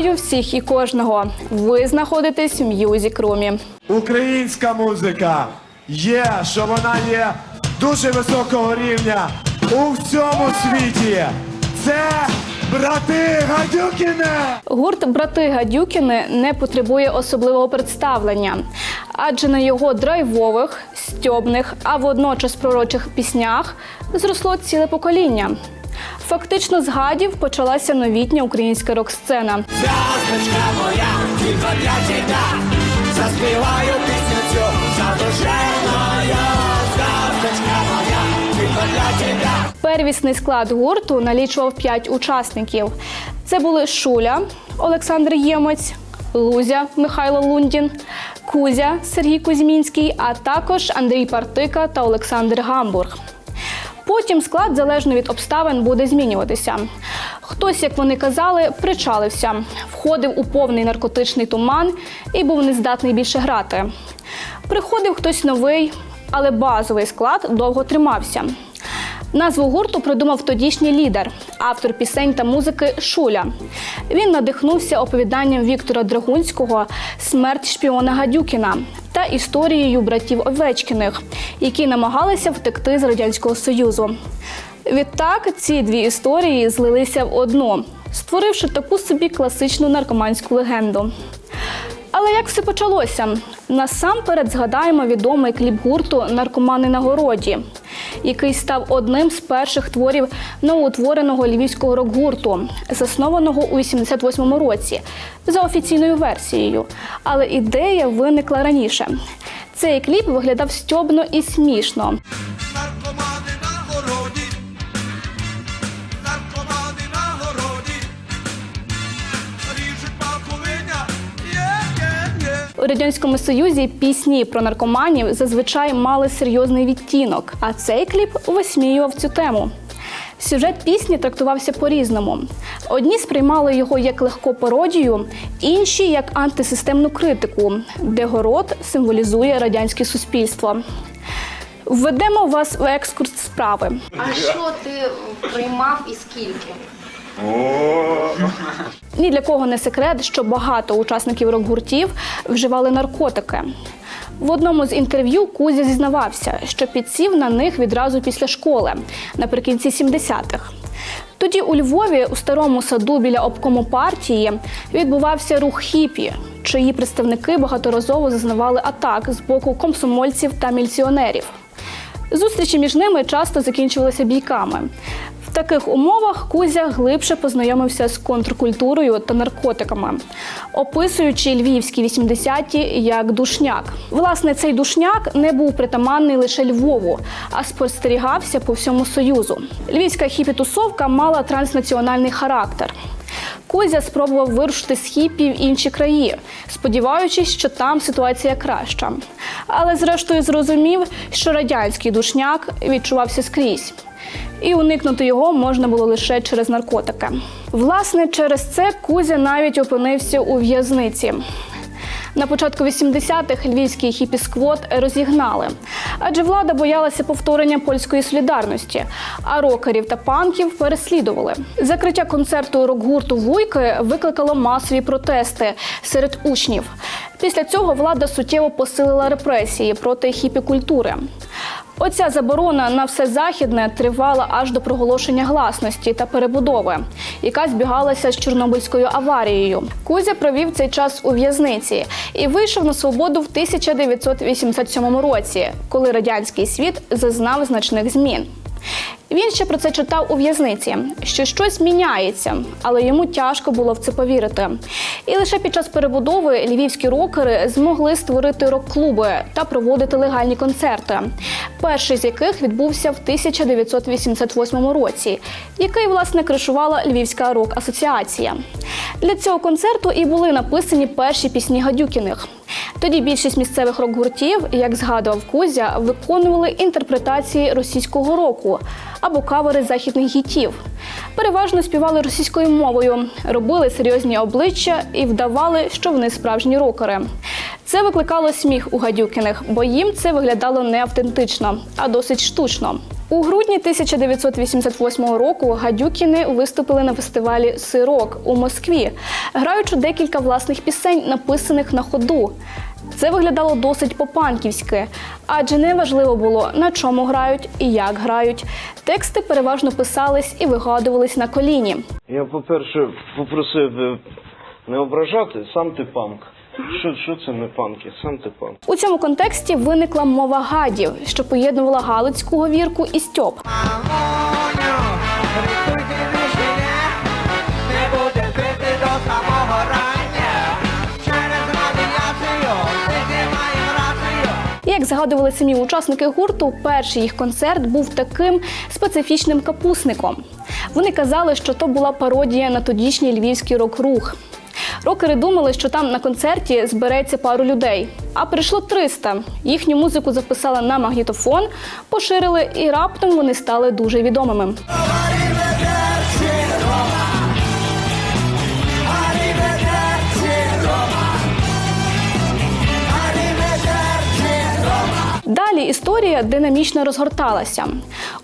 Вітаю всіх і кожного. Ви знаходитесь в М'юзік Румі. Українська музика є, що вона є дуже високого рівня у всьому світі. Це брати Гадюкіни! Гурт Брати Гадюкіни не потребує особливого представлення, адже на його драйвових, стьобних, а водночас пророчих піснях зросло ціле покоління. Фактично з гадів почалася новітня українська рок-сцена. Зв'язочка моя, тільки для тебя Заспіваю пісню цю задушевною Зв'язочка моя, тільки для тебя Первісний склад гурту налічував п'ять учасників. Це були Шуля Олександр Ємець, Лузя Михайло Лундін, Кузя Сергій Кузьмінський, а також Андрій Партика та Олександр Гамбург. Потім склад, залежно від обставин, буде змінюватися. Хтось, як вони казали, причалився, входив у повний наркотичний туман і був нездатний більше грати. Приходив хтось новий, але базовий склад довго тримався. Назву гурту придумав тодішній лідер, автор пісень та музики Шуля. Він надихнувся оповіданням Віктора Драгунського Смерть шпіона Гадюкіна та історією братів Овечкіних, які намагалися втекти з радянського союзу. Відтак ці дві історії злилися в одну, створивши таку собі класичну наркоманську легенду. Але як все почалося? Насамперед згадаємо відомий кліп гурту Наркомани на городі, який став одним з перших творів новоутвореного львівського рок-гурту, заснованого у 88-му році, за офіційною версією. Але ідея виникла раніше. Цей кліп виглядав стьобно і смішно. Радянському союзі пісні про наркоманів зазвичай мали серйозний відтінок, а цей кліп висміював цю тему. Сюжет пісні трактувався по-різному. Одні сприймали його як легку пародію, інші як антисистемну критику, де город символізує радянське суспільство. Введемо вас в екскурс справи. А що ти приймав і скільки? Ні для кого не секрет, що багато учасників рок-гуртів вживали наркотики. В одному з інтерв'ю Кузя зізнавався, що підсів на них відразу після школи наприкінці 70-х. Тоді у Львові, у старому саду біля обкому партії, відбувався рух хіпі, чиї представники багаторазово зазнавали атак з боку комсомольців та міліціонерів. Зустрічі між ними часто закінчувалися бійками. Таких умовах Кузя глибше познайомився з контркультурою та наркотиками, описуючи львівські 80-ті як душняк. Власне, цей душняк не був притаманний лише Львову, а спостерігався по всьому Союзу. Львівська хіпі-тусовка мала транснаціональний характер. Кузя спробував вирушити з хіпі в інші краї, сподіваючись, що там ситуація краща. Але зрештою зрозумів, що радянський душняк відчувався скрізь. І уникнути його можна було лише через наркотики. Власне, через це Кузя навіть опинився у в'язниці. На початку 80-х львівський хіпісквот розігнали, адже влада боялася повторення польської солідарності, а рокерів та панків переслідували. Закриття концерту рок-гурту Вуйки викликало масові протести серед учнів. Після цього влада суттєво посилила репресії проти хіпікультури. Оця заборона на все західне тривала аж до проголошення гласності та перебудови, яка збігалася з Чорнобильською аварією. Кузя провів цей час у в'язниці і вийшов на свободу в 1987 році, коли радянський світ зазнав значних змін. Він ще про це читав у в'язниці, що щось міняється, але йому тяжко було в це повірити. І лише під час перебудови львівські рокери змогли створити рок-клуби та проводити легальні концерти. Перший з яких відбувся в 1988 році, який власне кришувала Львівська рок-асоціація. Для цього концерту і були написані перші пісні Гадюкіних. Тоді більшість місцевих рок-гуртів, як згадував Кузя, виконували інтерпретації російського року або кавери західних гітів. Переважно співали російською мовою, робили серйозні обличчя і вдавали, що вони справжні рокери. Це викликало сміх у гадюкіних, бо їм це виглядало не автентично, а досить штучно. У грудні 1988 року гадюкіни виступили на фестивалі Сирок у Москві, граючи декілька власних пісень, написаних на ходу. Це виглядало досить по-панківськи, адже не важливо було на чому грають і як грають. Тексти переважно писались і вигадувались на коліні. Я, по-перше, попросив е, не ображати, сам ти панк. Що, що це не панки? Сам ти панк. У цьому контексті виникла мова гадів, що поєднувала галицьку говірку і стьоп. Мамоню, згадували самі учасники гурту, перший їх концерт був таким специфічним капусником. Вони казали, що то була пародія на тодішній львівський рок-рух. Рокери думали, що там на концерті збереться пару людей, а прийшло 300. Їхню музику записали на магнітофон, поширили, і раптом вони стали дуже відомими. Далі історія динамічно розгорталася.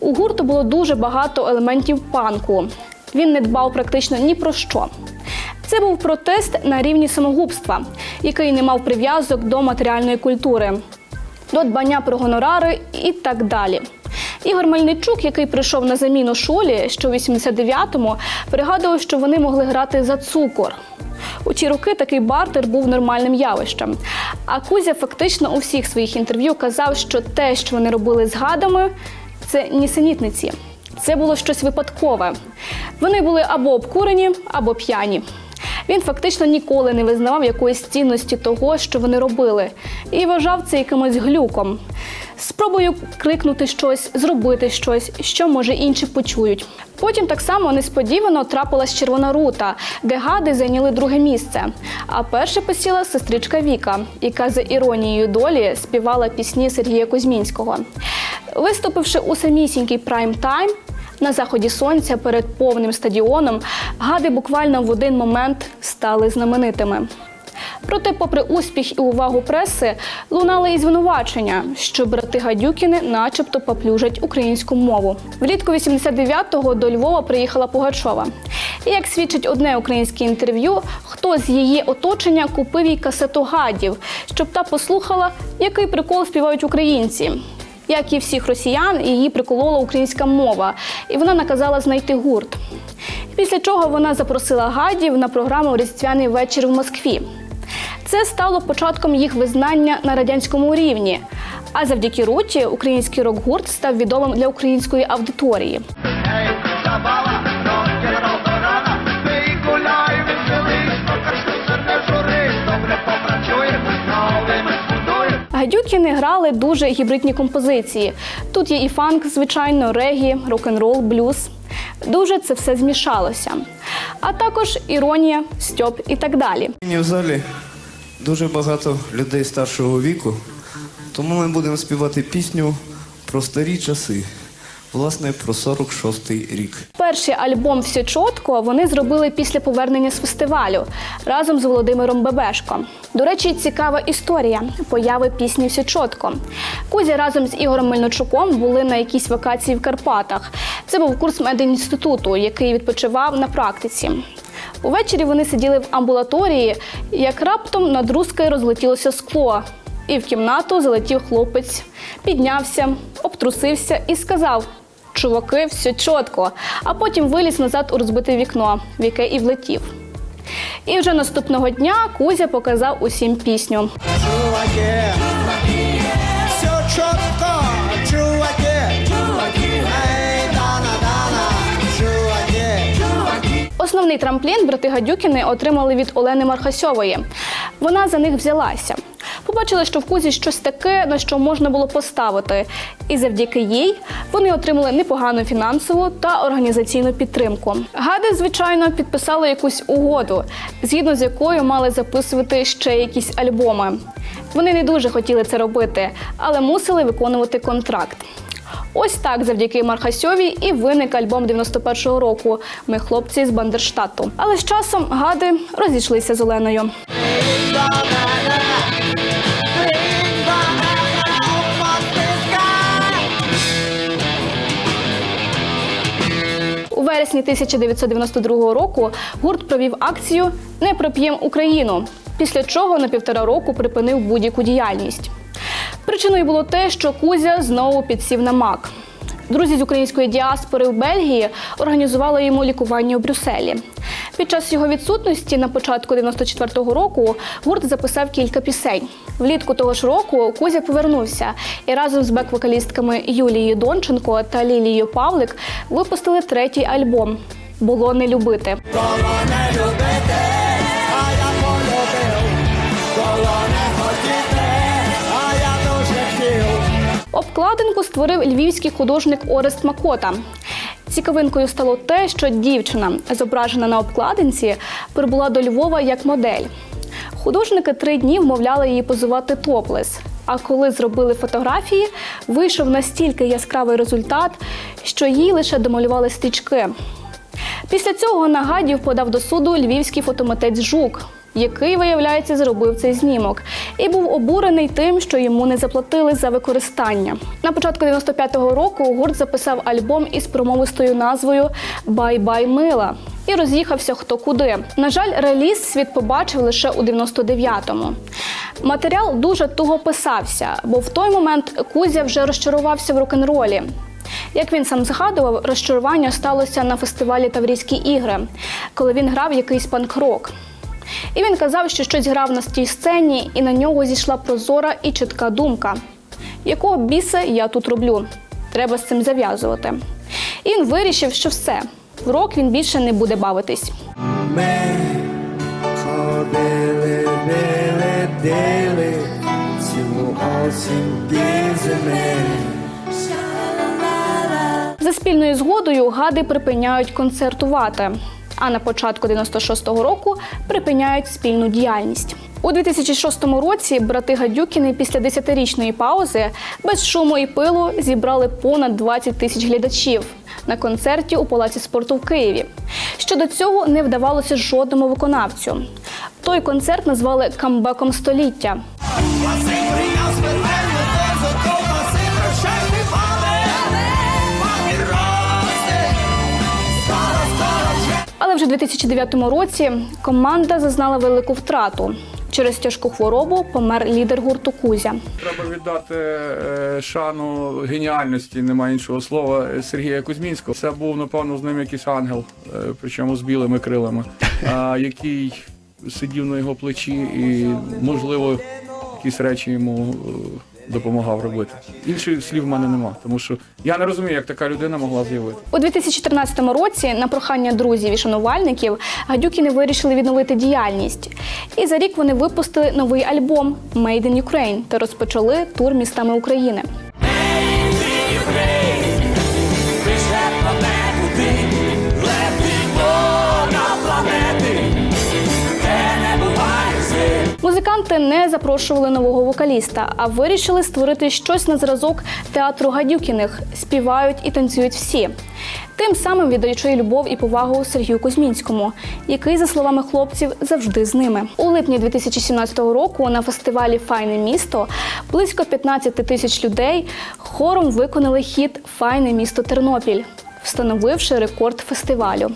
У гурту було дуже багато елементів панку. Він не дбав практично ні про що. Це був протест на рівні самогубства, який не мав прив'язок до матеріальної культури, до дбання про гонорари і так далі. Ігор Мельничук, який прийшов на заміну шолі, що в 89-му, пригадував, що вони могли грати за цукор. У ті роки такий бартер був нормальним явищем. А Кузя фактично у всіх своїх інтерв'ю казав, що те, що вони робили з гадами, це нісенітниці. Це було щось випадкове. Вони були або обкурені, або п'яні. Він фактично ніколи не визнавав якоїсь цінності того, що вони робили, і вважав це якимось глюком. Спробую крикнути щось, зробити щось, що може інші почують. Потім так само несподівано трапилась червона рута, де гади зайняли друге місце. А перше посіла сестричка Віка, яка за іронією долі співала пісні Сергія Кузьмінського. Виступивши у самісінький прайм-тайм, на заході сонця перед повним стадіоном гади буквально в один момент стали знаменитими. Проте, попри успіх і увагу преси, лунали і звинувачення, що брати Гадюкіни начебто поплюжать українську мову. Влітку 89-го до Львова приїхала Пугачова. І як свідчить одне українське інтерв'ю, хто з її оточення купив їй касету гадів, щоб та послухала, який прикол співають українці. Як і всіх росіян, її приколола українська мова, і вона наказала знайти гурт. Після чого вона запросила гадів на програму Різдвяний вечір в Москві. Це стало початком їх визнання на радянському рівні. А завдяки Руті український рок-гурт став відомим для української аудиторії. Гадюкіни грали дуже гібридні композиції. Тут є і фанк, звичайно, регі, рок-н-рол, блюз. Дуже це все змішалося. А також іронія, стьоп і так далі. Мені в залі дуже багато людей старшого віку, тому ми будемо співати пісню про старі часи, власне, про 46-й рік. Перший альбом Все чітко вони зробили після повернення з фестивалю разом з Володимиром Бебешко. До речі, цікава історія появи пісні Все чітко. Кузя разом з Ігорем Мельничуком були на якійсь вакації в Карпатах. Це був курс медінституту, який відпочивав на практиці. Увечері вони сиділи в амбулаторії, як раптом над розлетілося скло. І в кімнату залетів хлопець, піднявся, обтрусився і сказав: Чуваки, все чітко. А потім виліз назад у розбите вікно, в яке і влетів. І вже наступного дня Кузя показав усім пісню. Чуваки, все чітко, чуваки, ей, дана, дана, чуваки. Основний трамплін брати Гадюкіни отримали від Олени Мархасьової. Вона за них взялася. Побачили, що в кузі щось таке, на що можна було поставити. І завдяки їй вони отримали непогану фінансову та організаційну підтримку. Гади, звичайно, підписали якусь угоду, згідно з якою мали записувати ще якісь альбоми. Вони не дуже хотіли це робити, але мусили виконувати контракт. Ось так, завдяки Мархасьовій, і виник альбом 91-го року. Ми хлопці з Бандерштату. Але з часом гади розійшлися з Оленою. Вересні 1992 року гурт провів акцію Не проп'єм Україну, після чого на півтора року припинив будь-яку діяльність. Причиною було те, що Кузя знову підсів на мак. Друзі з української діаспори в Бельгії організували йому лікування у Брюсселі. Під час його відсутності на початку 94-го року гурт записав кілька пісень. Влітку того ж року Кузя повернувся і разом з бек-вокалістками Юлією Донченко та Лілією Павлик випустили третій альбом Було не любити. Коло не любити. Обкладинку створив львівський художник Орест Макота. Цікавинкою стало те, що дівчина, зображена на обкладинці, прибула до Львова як модель. Художники три дні вмовляли її позувати топлес. А коли зробили фотографії, вийшов настільки яскравий результат, що їй лише домалювали стрічки. Після цього Нагадів подав до суду львівський фотомитець Жук, який, виявляється, зробив цей знімок, і був обурений тим, що йому не заплатили за використання. На початку 95-го року гурт записав альбом із промовистою назвою Бай-бай мила і роз'їхався хто куди. На жаль, реліз світ побачив лише у 99-му. Матеріал дуже туго писався, бо в той момент Кузя вже розчарувався в рок-н-ролі. Як він сам згадував, розчарування сталося на фестивалі Таврійські ігри, коли він грав якийсь панк-рок. І він казав, що щось грав на тій сцені, і на нього зійшла прозора і чітка думка, якого біса я тут роблю. Треба з цим зав'язувати. І він вирішив, що все, в рок він більше не буде бавитись. Ми ходили, били, дили, цілу осінь. За спільною згодою гади припиняють концертувати. А на початку 96-го року припиняють спільну діяльність. У 2006 році брати Гадюкіни після 10-річної паузи без шуму і пилу зібрали понад 20 тисяч глядачів на концерті у Палаці спорту в Києві. Щодо цього не вдавалося жодному виконавцю. Той концерт назвали камбеком століття. Але вже в 2009 році команда зазнала велику втрату. Через тяжку хворобу помер лідер гурту Кузя. Треба віддати е, шану геніальності, немає іншого слова, Сергія Кузьмінського. Це був, напевно, з ним якийсь ангел, е, причому з білими крилами, який сидів на його плечі і, можливо, якісь речі йому е, допомагав робити. Інших слів в мене нема, тому що я не розумію, як така людина могла з'явити. У 2014 році на прохання друзів і шанувальників Гадюкіни вирішили відновити діяльність. І за рік вони випустили новий альбом «Made in Ukraine» та розпочали тур містами України. Музиканти не запрошували нового вокаліста, а вирішили створити щось на зразок театру гадюкіних. Співають і танцюють всі. Тим самим віддаючи любов і повагу Сергію Кузьмінському, який, за словами хлопців, завжди з ними. У липні 2017 року на фестивалі Файне місто близько 15 тисяч людей хором виконали хіт Файне місто Тернопіль, встановивши рекорд фестивалю.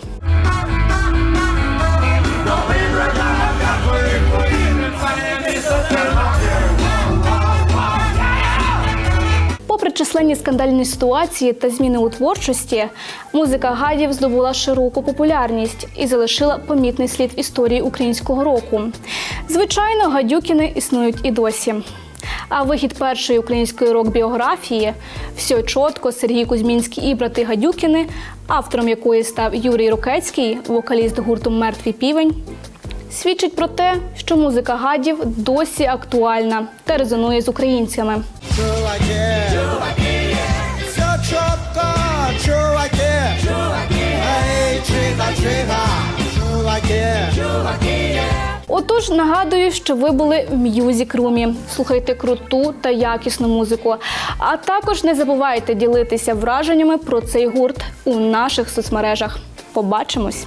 Численні скандальні ситуації та зміни у творчості, музика гадів здобула широку популярність і залишила помітний слід в історії українського року. Звичайно, гадюкіни існують і досі. А вихід першої української рок-біографії «Все чітко» Сергій Кузьмінський і брати Гадюкіни, автором якої став Юрій Рокецький, вокаліст гурту Мертвий півень, свідчить про те, що музика гадів досі актуальна та резонує з українцями. Чуваки, все чітко, чуваки, ей, чиха, чиха, чуваки, Отож, нагадую, що ви були в М'юзік Румі. Слухайте круту та якісну музику. А також не забувайте ділитися враженнями про цей гурт у наших соцмережах. Побачимось!